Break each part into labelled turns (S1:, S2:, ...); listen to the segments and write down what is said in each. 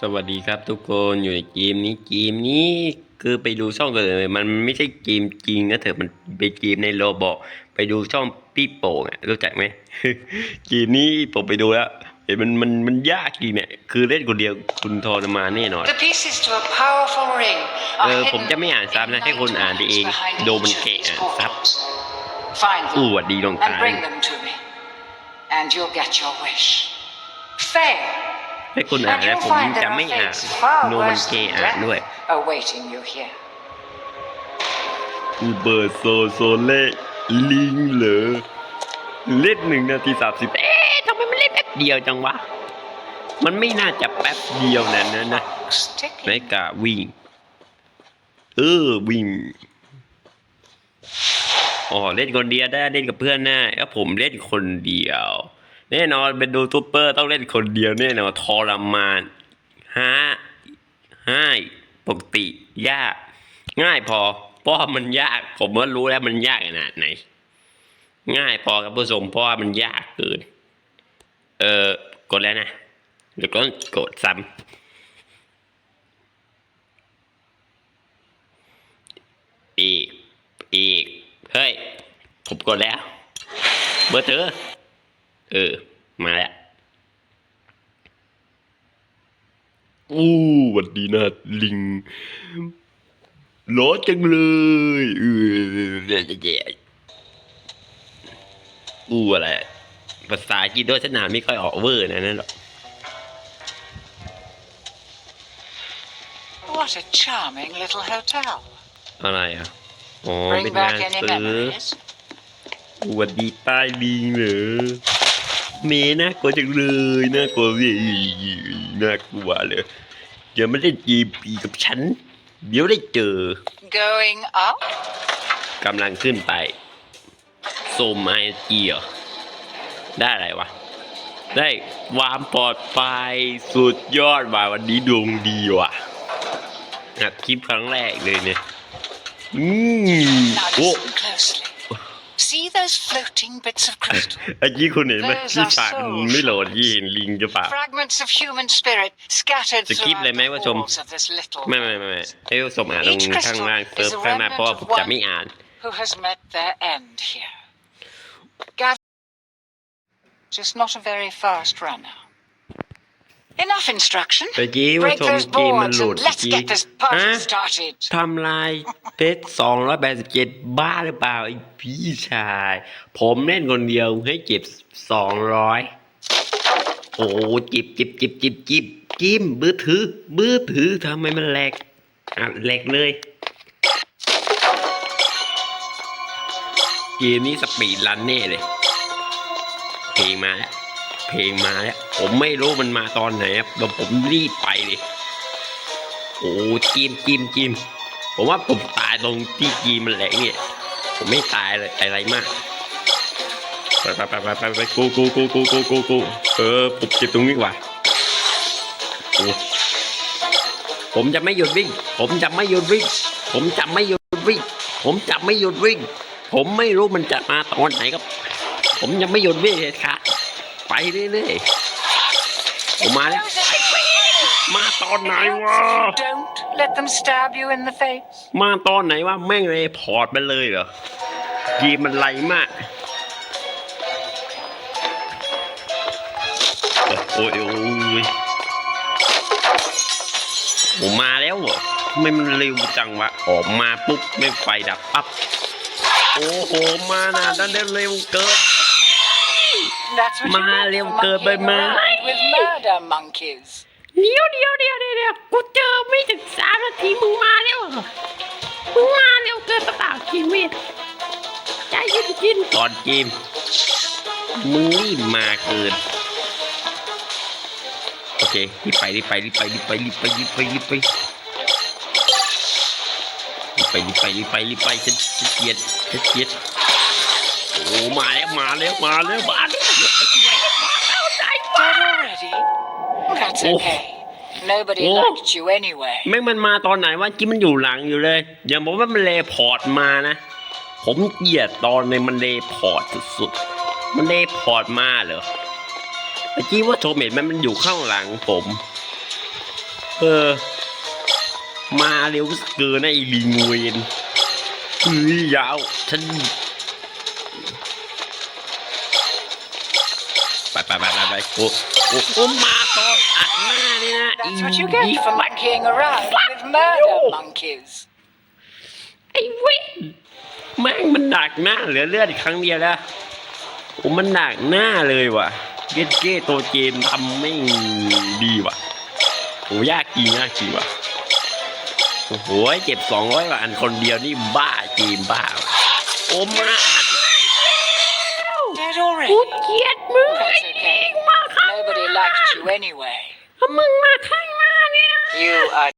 S1: สวัสดีครับทุกคนอยู่ในเกมนี้เกมนี้คือไปดูช่องกันเลยมันไม่ใช่เกมจริงนะเถอะมันเป็นเกมในโรบอทไปดูช่องพี่โป่งอะรู้จักไหมเกมนี้ผมไปดูแล้วเห็นมันมันมันยากจริงเนี่ยคือเล่นคนเดียวคุณทรมานแน่นอน
S2: The pieces to a powerful ring
S1: เอ
S2: are
S1: อผมจะ
S2: hidden
S1: ไม่อ่านซ้ำนะ
S2: in
S1: ให้คนอ่านไปเอง
S2: night rooms
S1: โดนมัน
S2: behind
S1: เกะ
S2: each of
S1: อะ
S2: these
S1: ครับ
S2: portals. Find
S1: อู้
S2: them
S1: หวัดดีลง
S2: and
S1: ท้าย
S2: bring them to me, and you'll get your wish. Fail,
S1: ให้คนอ่าน
S2: and
S1: แล้ว
S2: you'll
S1: ผม
S2: find
S1: จะ
S2: there
S1: ไม่
S2: are
S1: อ่าน
S2: fates far
S1: โนมัน
S2: worse
S1: เก
S2: than
S1: อ่านด้วย
S2: death awaiting you here.
S1: อูเบอร์โซโซเล่ลิงเหรอเล่นหนึ่งนาทีสามสิบเอ๊ะทำไมมันเล่นแป๊บเดียวจังวะ มันไม่น่าจะแป๊บเดียวนะนะนะ
S2: Clock's
S1: ไม่
S2: ticking.
S1: กะวิ่ง เออวิ่งอ๋อเล่นคนเดียวได้เล่นกับเพื่อนได้แล้วผมเล่นคนเดียว แน่นอนเป็นดูทูปเปอร์ต้องเล่นคนเดียวแน่นอนทรมานฮะห้ายปกติยาก ง่ายพอเพราะว่ามันยาก ผมก็รู้แล้วมันยากขนาดไหน ง่ายพอกับผู้ชมเพราะว่ามันยากเกิน เออกดแล้วนะเดี๋ยวก็กดซ้ำอีกอีกเฮ้ยผมกดแล้ว เบอร์เธอ เออ มาแล้วอู้หวัดดีนะ ลิงร้อนจังเลยเอออู้อะไรภาษาอังกฤษด้วยสนามไม่ค่อยออกเวอร์นะนั่นหรอก
S2: What a charming little hotel.
S1: อะไรอะอ๋อ
S2: Bring
S1: เป็นงาน
S2: back any
S1: ซื้อ
S2: memories?
S1: สวัสดีป้ายลิงเหรอ เมน่ากลัวจังเลยน่ากลัวเว้ยน่ากลัวเลยอย่ามาเล่นจีปีกับฉัน เดี๋ยวได้เจอ
S2: Going up?
S1: กำลังขึ้นไปโซมไอเกียได้อะไรวะ ได้ความปลอดภัยสุดยอดว่ะวันนี้ดวงดีว่ะอัดคลิปครั้งแรกเลยเนี่ยอืม
S2: Now
S1: โอ้
S2: listen closely. See those floating bits of crystal?
S1: ไอ้กี้คุณเห็นไหม
S2: Those
S1: ที่
S2: are
S1: ฉากมึงไม่โหลดยี่เห็นลิงจะปล่า
S2: Fragments of human spirit scattered
S1: จะคลิป
S2: throughout
S1: เลยไหม
S2: the
S1: ว่าชม
S2: walls of this little
S1: ไม่ไม่ไม่ไม่ให้ผู้ชมอ่านตรง
S2: Each
S1: ข้าง
S2: crystal
S1: ล่างเซิร์ฟ
S2: is a
S1: ข้างหน้า
S2: remnant
S1: เพราะว่า
S2: of
S1: ผมจะ
S2: one
S1: ไม่อ่าน
S2: who has met their end here. Gather just not a very fast runner. Enough instruction.
S1: เมื่อกี้ว่า
S2: Break
S1: ชม
S2: those
S1: เกมมัน
S2: boards
S1: โหลด
S2: and
S1: เมื่อ
S2: let's
S1: กี้
S2: get this party
S1: ฮะ
S2: started.
S1: ทำลายเพชรสองร้อยแปดสิบเจ็ดบ้าหรือเปล่าไอ้พี่ชาย ผมเล่นคนเดียวให้เก็บสองร้อยโอ้จิบจิบจิบจิบจิบจิ้มมือถือมือถือทำไมมันแหลกอะแหลกเลยเกมนี้สปีดรันแน่เลย เพลงมาแล้วเพลงมาแล้ว ผมไม่รู้มันมาตอนไหนครับแล้วผมรีบไปเลยโอ้จิมจิมจิมผมว่าผมตายตรงที่จีมมันแหลกเนี่ย ผมไม่ตายเลยอะไรมากไปไปไปไปไปกูกูกูกูกูกูกูเออผมเก็บตรงนี้ว่าผมจะไม่หยุดวิ่ง ผมจะไม่หยุดวิ่ง ผมจะไม่หยุดวิ่ง ผมจะไม่หยุดวิ่ง ผมไม่รู้มันจะมาตอนไหนครับ ผมจะไม่หยุดวิ่งเลยครับไปเรื่อยๆ ผมมาแล้ว มาตอนไหนวะ
S2: Don't let them stab you in the face.
S1: มาตอนไหนวะแม่งเลยพอร์ตไปเลยเหรอเกีมันไรมากโอ้ยโอ้ยผมมาแล้วเหรอทำไมมันเร็วจังวะออกมาปุ๊บไม่ไฟดับปั๊บโอ้โหมานะดันได้เร็วเกิน
S2: That's what you
S1: Ma,
S2: get
S1: liều
S2: for
S1: cơ bên
S2: monkeying
S1: má.
S2: around with murder monkeys.
S1: เดี๋ยวเดี๋ยวเดี๋ยวเดี๋ยวเดี๋ยวกูเจอไม่ถึงสามนาทีมึงมาแล้วเหรอมึงมาเร็วเกินเปล่าชีวิตใจเย็นกินก่อนกินมึงรีบมาเกิน โอเครีบไปรีบไปรีบไปรีบไปรีบไปรีบไปรีบไปรีบไปรีบไปรีบไปรีบไปฉันฉันเกลียดฉันเกลียดโอ้มาแล้วมาแล้วมาแล้วมาแล้ว
S2: That's
S1: Oh.
S2: okay. Nobody
S1: Oh.
S2: liked you anyway.
S1: แม่งมันมาตอนไหนวะกี้มันอยู่หลังอยู่เลย อย่าบอกว่ามันเลพอร์ตมานะ ผมเกลียดตอนในมันเลพอร์ตสุดๆ มันเลพอร์ตมาเหรอเมื่อกี้ว่าโทเมตมันมันอยู่ข้างหลังผม เออ มาเร็วเกินไอ้ลิงเวนเฮ้ยยาวฉัน ไป ไปไปไปไปโอ้โอ้โอ้มาตอนอัดหน้านี่นะ
S2: That's what you get for monkeying around with murder monkeys.
S1: ไอ้เว้ยแม่งมันดักหน้าเหลือเลือดอีกครั้งเดียวแล้วโอ้มันดักหน้าเลยว่ะเกตเก้ตัวเกมทำไม่ดีว่ะโอ้ยากจริงยากจริงว่ะโอ้โหเจ็บสองร้อยอันคนเดียวนี่บ้าเกมบ้าว่ะโอ้มา
S2: Dead
S1: กู
S2: already?
S1: เกลียดมึง
S2: That's okay. Nobody liked you anyway.
S1: ถ้ามึงมาข้างหน้าเนี่ย
S2: You are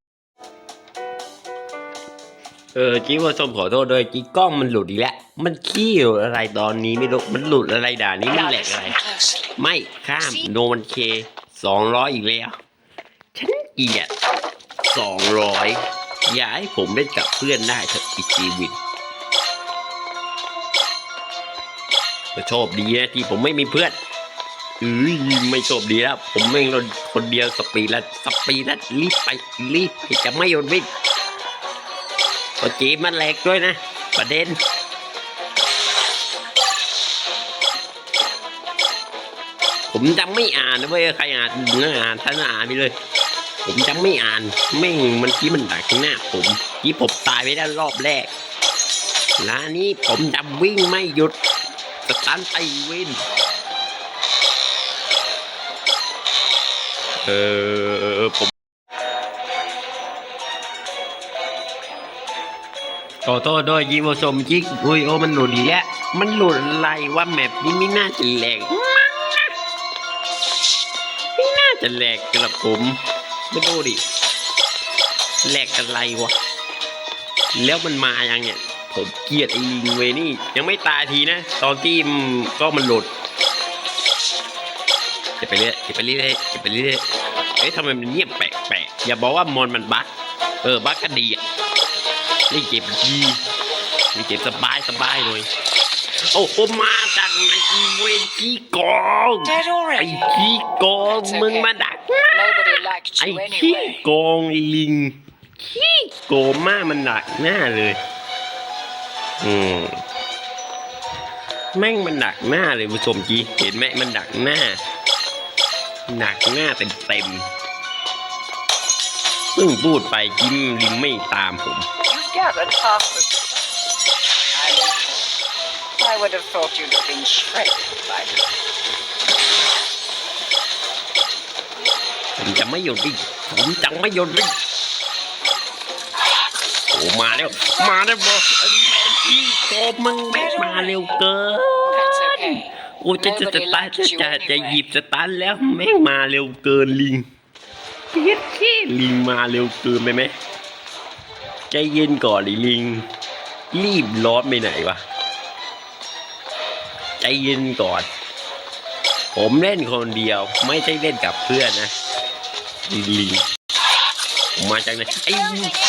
S1: เออจิ๊กว่าส้มขอโทษด้วยจิ๊กกล้องมันหลุดอีกแล้ว มันขี้อยู่อะไรตอนนี้ไม่รู้มันหลุดอะไรด่านี้มัน
S2: now
S1: แหลกอะไร
S2: listen closely.
S1: ไม่ข้ามโนมันเคสองร้อยอีกแล้ว ฉันเกลียดสองร้อยอย่าให้ผมเล่นกับเพื่อนได้เถอะอีกชีวิตก็โชคดีนะที่ผมไม่มีเพื่อน เอ้ยไม่โชคดีแล้วผมไม่งคนเดียวสปีแล้วสปีแล้วรีบไปรีบไปจะไม่หยุดวิ่งก็จีบมันแหลกด้วยนะ ประเด็นผมจะไม่อ่านนะเว้ยใครอ่านเนื้ออ่านท่านอ่านไปเลย ผมจะไม่อ่านแม่งมันกี้มันดักหน้า ผมกี้ผมตายไปแล้วรอบแรกร้านนี้ผมจะวิ่งไม่หยุดสตันไตวิน ออผมขอโทษด้วยยีโวสมจิกอุยโอมันหลุดอีกแล้วมันหลุดอะไรว่าแมปนี้ไม่น่าจะแหลกมั้งนะไม่น่าจะแหลกกระผมไม่ดูดิแหลกอะไรวะ แล้วมันมายังเนี่ย ผมเกลียดไอ้ลิงเวนี่ ยังไม่ตายทีนะ ตอนที่มันก็มันหลุดเก็บไปเรื่อยเก็บไปเรื่อยเก็บไปเรื่อย เอ๊ะทำไมมันเงียบแปลกๆอย่าบอกว่ามอนมันบั๊กเออบั๊กก็ดีอะนี่เก็บดีนี่เก็บสบายสบายเลยโอ้โหมาจากไหนอีเวนขี้โกง
S2: dead
S1: ไอ้
S2: already.
S1: ขี้โกงมึงมาดักหน้า
S2: Nobody liked
S1: ไอ้
S2: you
S1: ขี้
S2: anyway.
S1: โกงลิงขี้โกงมากมันดักหน้าเลย อืมแม่งมันดักหน้าเลยผู้ชมจีเห็นไหมมันดักหน้า ดักหน้าเต็มเต็มๆเพิ่งพูดไปจิ้มลิงไม่ตามผม
S2: You've gathered half the I don't know. I would have thought you'd have been shredded by now.
S1: ผมจะไม่หยุดดิผมจะไม่หยุดดิโอ้มาแล้ว มาแล้วบอกไอ้แม่ขี้โกงมึงแม่งมาเร็วเกิน
S2: That's okay.
S1: โอ้จะจะจะตายจะจะจะหยิบสตันแล้วแม่งมาเร็วเกินลิงเย็ดขี้ลิงมาเร็วเกินไปไหมใจเย็นก่อนดิลิง รีบร้อนไปไหนวะใจเย็นก่อน ผมเล่นคนเดียวไม่ใช่เล่นกับเพื่อนนะลิงมาจากไหนไอ้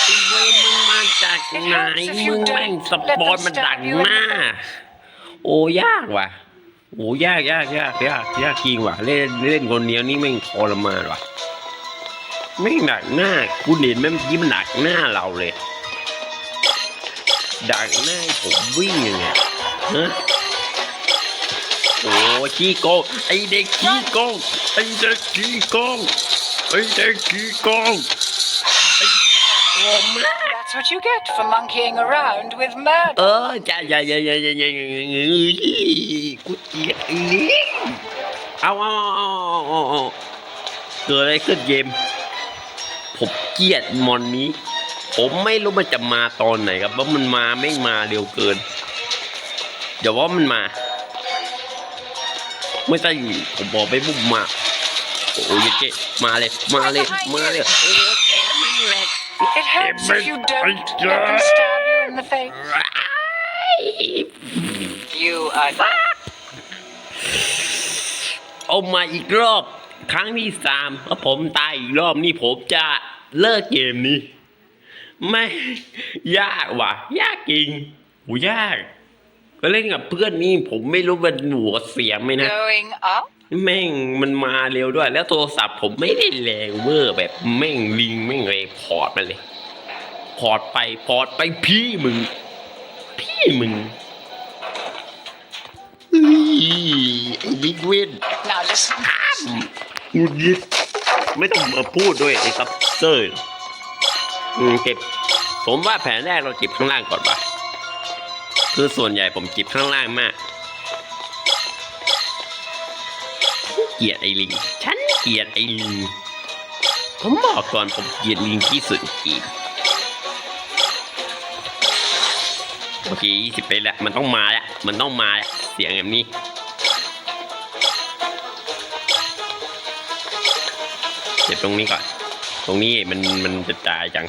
S1: ไอ้เวยมึงมาจากไหนมึงแม่งสปอนมันดักหน้า โอ้ยากว่ะ โอ้ยากยากยากยากยากจริงว่ะ เล่นเล่นคนเดียวนี่แม่งทรมานว่ะแม่งดักหน้าคุณเห็นไหมเมื่อกี้มันดักหน้าเราเลยดักหน้าผมวิ่งยังไงฮะโอ้ขี้โกงไอเด็กขี้โกงไอเด็กขี้โกงไอเด็กขี้โกงไอ้โอ้แม่
S2: That's what you get for monkeying around with
S1: เอ
S2: murder.
S1: อจ้าจ้าจ้าจ้าจ้าจ้ากูเกลียดไอ้ลิงเอาเอาเอาเอาเอาเกิดอะไรขึ้นเกมผมเกลียดมอนนี้ ผมไม่รู้มันจะมาตอนไหนครับว่ามันมาไม่มาเร็วเกิน เดี๋ยวว่ามันมา ไม่ใช่ผมบอกไปบุ้มมา โอ้ยเจ๊มาเลย มาเลย มาเลย
S2: It helps if you don't let them stab you in the face. You are
S1: เอามาอีกรอบ ครั้งที่สามถ้าผมตายอีกรอบนี่ผมจะเลิกเกมนี้ ไม่ ยากว่ะ ยากจริงโหยาก ก็เล่นกับเพื่อนนี่ผมไม่รู้มันหัวเสียงไหมนะ
S2: going up
S1: แม่งมันมาเร็วด้วย แล้วโทรศัพท์ผมไม่ได้แรงเวอร์แบบแม่งลิงแม่งเลยพอร์ตมาเลย พอร์ตไปพอร์ตไปพี่มึง พี่มึงเฮ้ยไอ้ลิกเวน
S2: Now listen.
S1: หงุดหงิดไม่ต้องมาพูดด้วยไอ้ซับเซอร์อืมเก็บ ผมว่าแผนแรกเราเก็บข้างล่างก่อนปะคือส่วนใหญ่ผมเก็บข้างล่างมาก เกลียดไอ้ลิง ฉันเกลียดไอ้ลิง ผมบอกก่อนผมเกลียดลิงที่สุดจริงโอเคยี่สิบไปแล้ว มันต้องมาแล้ว มันต้องมาแล้ว เสียงแบบนี้เก็บตรงนี้ก่อน ตรงนี้มันมันจะจ่ายจัง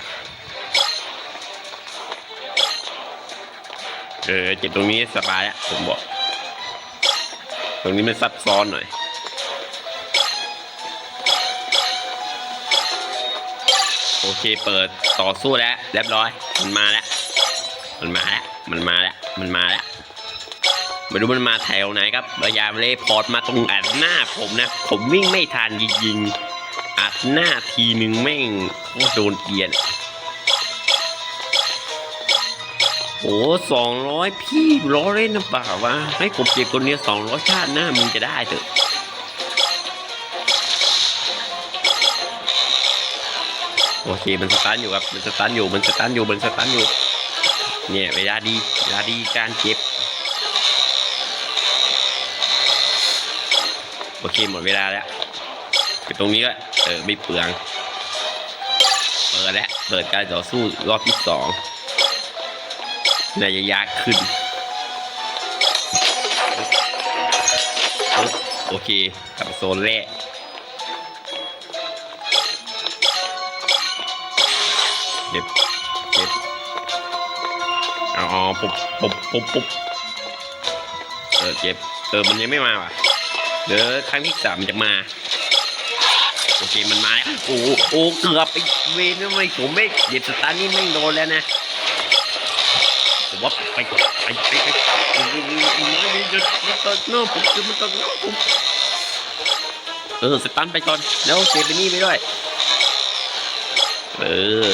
S1: เออเก็บตรงนี้สบายแล้วผมบอก ตรงนี้มันซับซ้อนหน่อย เคเปิดต่อสู้แล้วเรียบร้อย มันมาแล้ว มันมาแล้ว มันมาแล้ว มันมาแล้วไม่รู้มันมาแถวไหนครับพยายามเลยพอร์ตมาตรงอัดหน้าผมนะ ผมวิ่งไม่ทันจริงๆอัดหน้าทีหนึ่งแม่งโคตรโดนเกลียนโอ้สองร้อยพี่ล้อเล่นนะเปล่าวะให้ผมเก็บคนเนี้สองร้อยชาติหน้ามึงจะได้เถอะ โอเคมันสตาร์ทอยู่ครับมันสตาร์ทอยู่มันสตาร์ทอยู่มันสตาร์ทอยู่เนี่ยเวลาดีเวลาดีการเก็บโอเคหมดเวลาแล้วเก็บตรงนี้ก็เออไม่เปลืองเปิดแล้วเปิดการต่อสู้รอบที่สองน่าจะยากขึ้นโอเคกับโซนแรก เก็บเก็บเอาอ๋อปุ๊บปุ๊บปุ๊บปุ๊บเออเก็บเออมันยังไม่มาว่ะเดี๋ยวครั้งที่สามมันจะมาโอเคมันมาโอ้โอ้เกือบไปเวนทำไมผมไม่เด็ดสตาร์นี่ไม่โดนแล้วนะผมว่าไปไปไปไปไปโอ้โหมันจะมันตัดเนาะผมจะมันตัดเนาะผมเออสตันไปก่อนแล้วเก็บไปนี่ไปด้วย เออ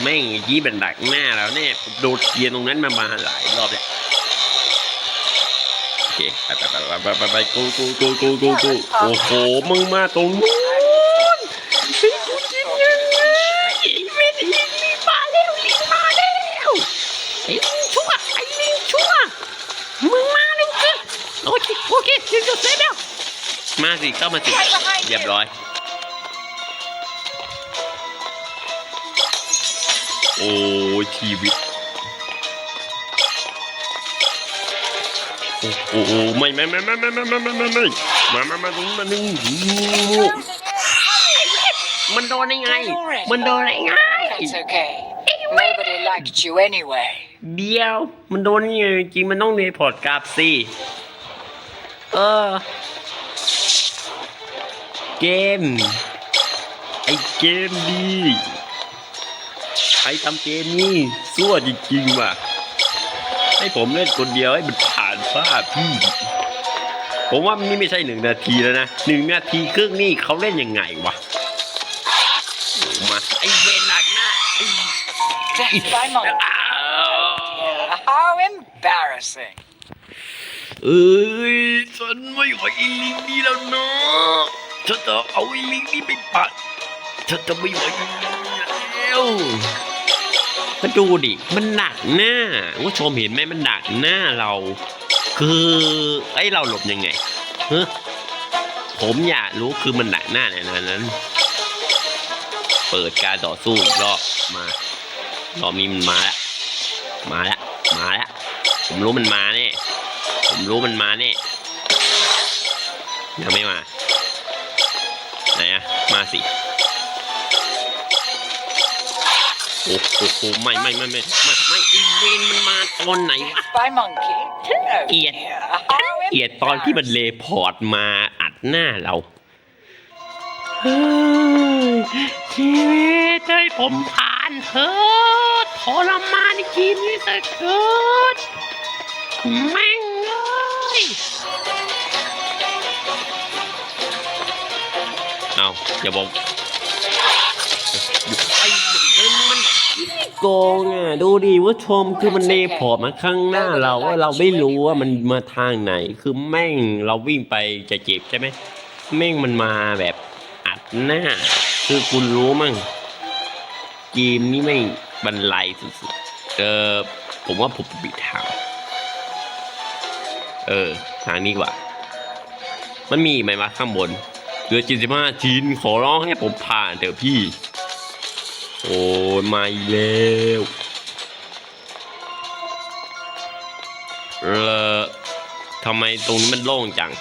S1: แม่งยี่เป็นดักหน้าแล้วเนี่ยผมโดดเกียร์ตรงนั้นมามาหลายรอบแล้วโอเคไปไปไปไปไปไปกูกูกูกูกูกูโอ้โหมึงมาตรงนู้นไอ้กูจินยังไงไอ้เวทไอ้ลิงมาแล้วลิงมาแล้วไอ้ลิงชั่วไอ้ลิงชั่วมึงมาแล้วคือโอเคโอเคถึงจะเสร็จแล้วมาสิเข้ามาสิเรียบร้อย โอ้ยชีวิตโอ้โหโอ้โหไม่ไม่ไม่ไม่ไม่ไม่ไม่ไม่ไม่ไม่มามามาตรงนี้มาหนึ่งมันโดนได้ไง มันโดนได้ไง
S2: That's okay. Nobody liked you anyway.
S1: เดียว มันโดนได้ไงจริงมันต้องเนพอร์ตกราฟสิเออ เกม ไอเกมดี ใครทำเกมนี้ซั่วจริงๆว่ะ ให้ผมเล่นคนเดียวให้มันผ่านภาพพี่ ผมว่านี่ไม่ใช่หนึ่งนาทีแล้วนะหนึ่งนาทีครึ่งนี่เขาเล่นยังไงวะโอ้มาไอเวนหนักหน้าไอ้
S2: Death by monkey.
S1: อ้าว
S2: How embarrassing.
S1: เอ้ยฉันไม่ไหวไอ้ลิงนี่แล้วเนาะฉันจะเอาไอ้ลิงนี่ไปปัดฉันจะไม่ไหวแล้ว มาดูดิ มันหนักหน้าผู้ชมเห็นไหมมันหนักหน้าเรา คือไอ้เราหลบยังไงเฮะผมอยากรู้คือมันหนักหน้าในนั้น เปิดการต่อสู้อีกรอบมารอบนี้มันมาแล้วมาแล้วมาแล้วผมรู้มันมาแน่ผมรู้มันมาแน่ยังไม่มาไหนอะมาสิ โอ้โหไม่ไม่ไม่ไม่ไม่ไม่ไอเวนมันมาตอนไหนวะ
S2: Death by monkey. Oh
S1: Ian.
S2: dear. How
S1: เกลียดตอนที่มันเลพอร์ตมาอัดหน้าเราเฮ้ยชีวิตให้ผมผ่านเถอะทรมานในเกีนี้สักเกิดแม่งเลยเอาอย่าบอก โกงอะดูดิว่าชมคือมันเนพอร์ตมาข้างหน้าเราว่าเราไม่รู้ว่ามันมาทางไหน คือแม่งเราวิ่งไปจะเจ็บใช่ไหมแม่งมันมาแบบอัดหน้า คือคุณรู้มั้งเกมนี้ไม่บรรลัยสุดๆเออผมว่าผมปิดทางเออทางนี้กว่า มันมีไหมวะข้างบนเหลือจิตมาชิ้นขอร้องให้ผมผ่านเถอะพี่ โอ้ยมาอีกแล้วเออทำไมตรงนี้มันโล่งจัง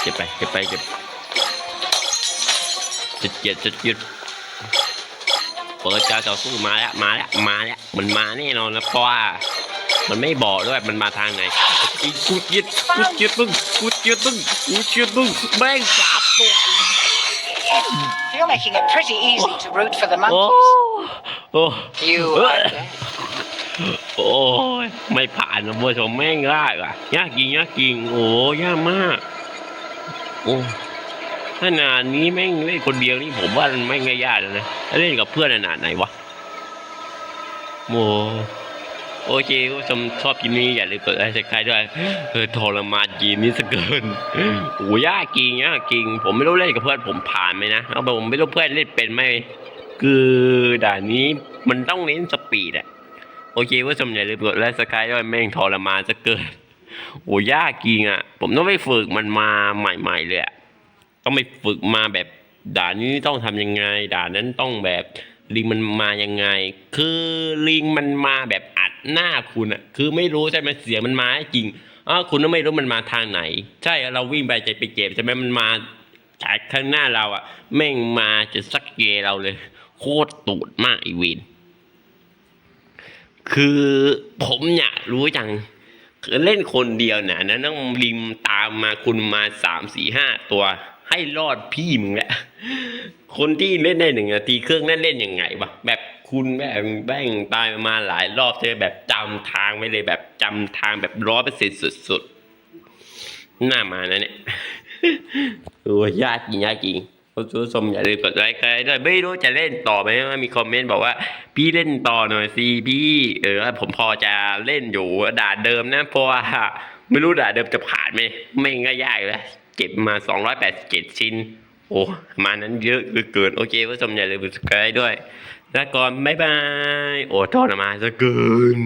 S1: เก็บไป เก็บไป เก็บจุดเกียดจุดเกียดเปิดการต่อสู้มาแล้ว มาแล้ว มาแล้ว มันมาแน่นอนนะเพราะว่า มันไม่บอกด้วย มันมาทางไหน กูเกียดกูเกียดมึงกูเกียดมึงกูเกียดมึงแม่งสาบตัว
S2: You're making it pretty easy to root for the
S1: โอ้
S2: monkeys.
S1: โอ้
S2: You
S1: Uh.
S2: are dead.
S1: โอ้ยไม่ผ่านนะผู้ชมแม่งยากอะยากจริงยากจริงโอ้ยากมากโอ้ขนาดนี้แม่งเล่นคนเดียวนี่ผมว่ามันไม่ง่ายยากแล้วนะแล้วเล่นกับเพื่อนขนาดไหนวะโอ้ โอเคผู้ชมชอบคลิปนี้อย่าลืมกดไลค์กดแชร์ด้วยเออทรมานกมนี้สะเกินโอ้ยากจริงยากจริงผมไม่รู้เล่นกับเพื่อนผมผ่านไหมนะเอาผมไม่รู้เพื่อนเล่นเป็นไหมคือด่านนี้มันต้องเน้นสปีดอะโอเคว่าชมอย่าลืมกดไลค์สกายด้วยแม่งทรมานจะเกินโอ้ยากจริงอะ ผมต้องไปฝึกมันมาใหม่ๆเลยอะต้องไปฝึกมาแบบด่านนี้ต้องทำยังไง ด่านนั้นต้องแบบลิงมันมายังไง คือลิงมันมาแบบ หน้าคุณอะคือไม่รู้ใช่ไหมเสียงมันมาจริงอ้าวคุณก็ไม่รู้มันมาทางไหน ใช่เราวิ่งไปจะไปเก็บใช่ไหมมันมาจากข้างหน้าเราอะแม่งมาจะสักเกเราเลย โคตรตูดมากอีวินคือผมอยากรู้จังคือเล่นคนเดียวนะนั้นต้องริมตามมาคุณมาสามสี่ห้าตัว ให้รอดพี่มึงแหละ คนที่เล่นได้หนึ่งนาทีเครื่องนั่นเล่นยังไงวะแบบ คุณแบบแบ่งตายมาหลายรอบเจอแบบจำทางไม่เลยแบบจำทางแบบร้อยเปอร์เซ็นต์สุดๆหน้ามานะเนี่ยโอ้ยากจริงยากจริงคุณผู้ชมอย่าลืมกดไลค์กันด้วยไม่รู้จะเล่นต่อไหมมีคอมเมนต์บอกว่า พี่เล่นต่อหน่อยสิพี่เออผมพอจะเล่นอยู่ด่าเดิมนะเพราะว่าไม่รู้ด่าเดิมจะผ่านไหมไม่ง่ายยากเลยเก็บมา 287 ชิ้น โอ้มานั้นเยอะเกิน โอเคผู้ชมอย่าลืมกดไลค์ด้วย ล้วก่อนบ๊ายบาย โอ้ทรมานซะเกิน